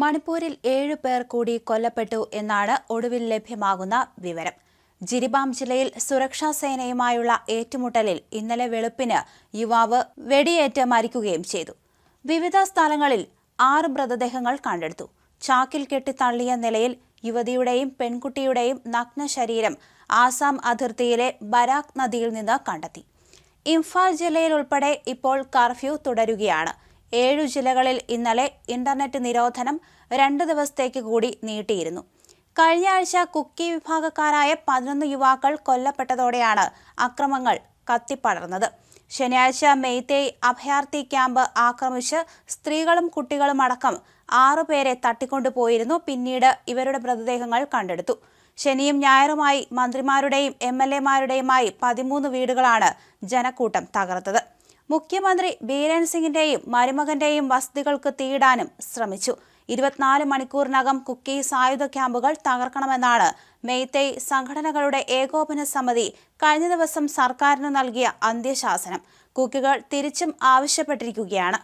മണിപ്പൂരിൽ ഏഴു പേർ കൂടി കൊല്ലപ്പെട്ടു എന്നാണ് ഒടുവിൽ ലഭ്യമാകുന്ന വിവരം. ജിരിബാം ജില്ലയിൽ സുരക്ഷാ സേനയുമായുള്ള ഏറ്റുമുട്ടലിൽ ഇന്നലെ വെളുപ്പിന് യുവാവ് വെടിയേറ്റ് മരിക്കുകയും ചെയ്തു. വിവിധ സ്ഥലങ്ങളിൽ ആറ് മൃതദേഹങ്ങൾ കണ്ടെടുത്തു. ചാക്കിൽ കെട്ടി തള്ളിയ നിലയിൽ യുവതിയുടെയും പെൺകുട്ടിയുടെയും നഗ്ന ശരീരം ആസാം അതിർത്തിയിലെ ബരാക് നദിയിൽ നിന്ന് കണ്ടെത്തി. ഇംഫാൽ ജില്ലയിൽ ഉൾപ്പെടെ ഇപ്പോൾ കർഫ്യൂ തുടരുകയാണ്. ഏഴു ജില്ലകളിൽ ഇന്നലെ ഇന്റർനെറ്റ് നിരോധനം രണ്ട് ദിവസത്തേക്ക് കൂടി നീട്ടിയിരുന്നു. കഴിഞ്ഞ ആഴ്ച കുക്കി വിഭാഗക്കാരായ പതിനൊന്ന് യുവാക്കൾ കൊല്ലപ്പെട്ടതോടെയാണ് അക്രമങ്ങൾ കത്തിപ്പടർന്നത്. ശനിയാഴ്ച മെയ്തേയ് അഭയാർത്ഥി ക്യാമ്പ് ആക്രമിച്ച് സ്ത്രീകളും കുട്ടികളും അടക്കം ആറുപേരെ തട്ടിക്കൊണ്ടുപോയിരുന്നു. പിന്നീട് ഇവരുടെ മൃതദേഹങ്ങൾ കണ്ടെടുത്തു. ശനിയും ഞായറുമായി മന്ത്രിമാരുടെയും എം എൽ എമാരുടെയുമായി പതിമൂന്ന് വീടുകളാണ് ജനക്കൂട്ടം തകർത്തത്. മുഖ്യമന്ത്രി ബീരൻ സിംഗിന്റെയും മരുമകന്റെയും വസതികൾക്ക് തീടാനും ശ്രമിച്ചു. ഇരുപത്തിനാല് മണിക്കൂറിനകം കുക്കി സായുധ ക്യാമ്പുകൾ തകർക്കണമെന്നാണ് മെയ്തേയ് സംഘടനകളുടെ ഏകോപന സമിതി കഴിഞ്ഞ ദിവസം സർക്കാരിന് നൽകിയ അന്ത്യശാസനം. കുക്കികൾ തിരിച്ചും ആവശ്യപ്പെട്ടിരിക്കുകയാണ്.